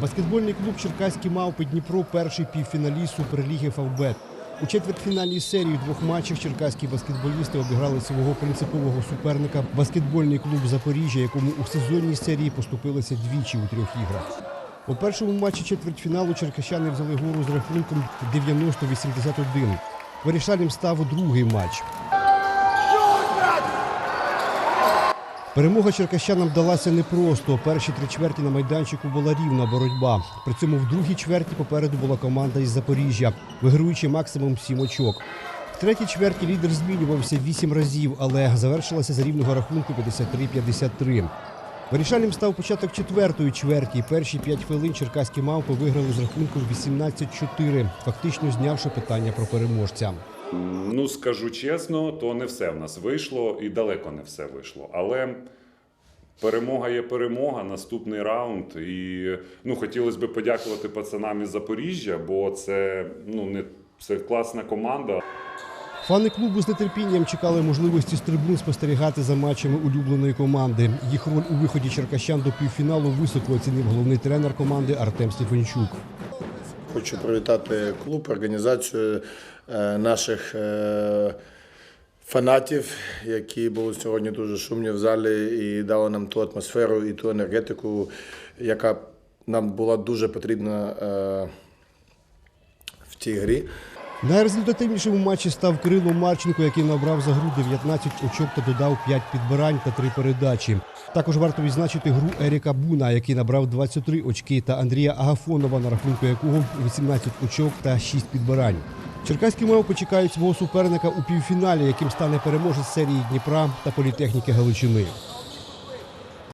Баскетбольний клуб Черкаські мавпи Дніпро перший півфіналіст Суперліги Фавбет. У четвертьфінальній серії двох матчах черкаські баскетболісти обіграли свого принципового суперника баскетбольний клуб Запоріжжя, якому у сезонній серії поступилися двічі у трьох іграх. У першому матчі четвертьфіналу черкащани взяли гору з рахунком 90-81. Вирішальним став другий матч. Перемога черкащанам далася непросто. Перші три чверті на майданчику була рівна боротьба. При цьому в другій чверті попереду була команда із Запоріжжя, виграючи максимум сім очок. В третій чверті лідер змінювався вісім разів, але завершилася за рівного рахунку 53-53. Вирішальним став початок четвертої чверті. Перші п'ять хвилин черкаські мавпи виграли з рахунком 18-4, фактично знявши питання про переможця. Ну, скажу чесно, то не все в нас вийшло і далеко не все вийшло. Але перемога є перемога, наступний раунд. І ну, хотілося б подякувати пацанам із Запоріжжя, бо це, ну, не, це класна команда. Фани клубу з нетерпінням чекали можливості з трибун спостерігати за матчами улюбленої команди. Їх роль у виході черкащан до півфіналу високо оцінив головний тренер команди Артем Стефанчук. Хочу привітати клуб, організацію е, наших е, фанатів, які були сьогодні дуже шумні в залі і дали нам ту атмосферу і ту енергетику, яка нам була дуже потрібна е, в тій грі. Найрезультативнішим у матчі став Кирило Марченко, який набрав за гру 19 очок та додав 5 підбирань та 3 передачі. Також варто відзначити гру Еріка Буна, який набрав 23 очки, та Андрія Агафонова, на рахунку якого 18 очок та 6 підбирань. Черкаські мавпи чекають свого суперника у півфіналі, яким стане переможець серії Дніпра та політехніки Галичини.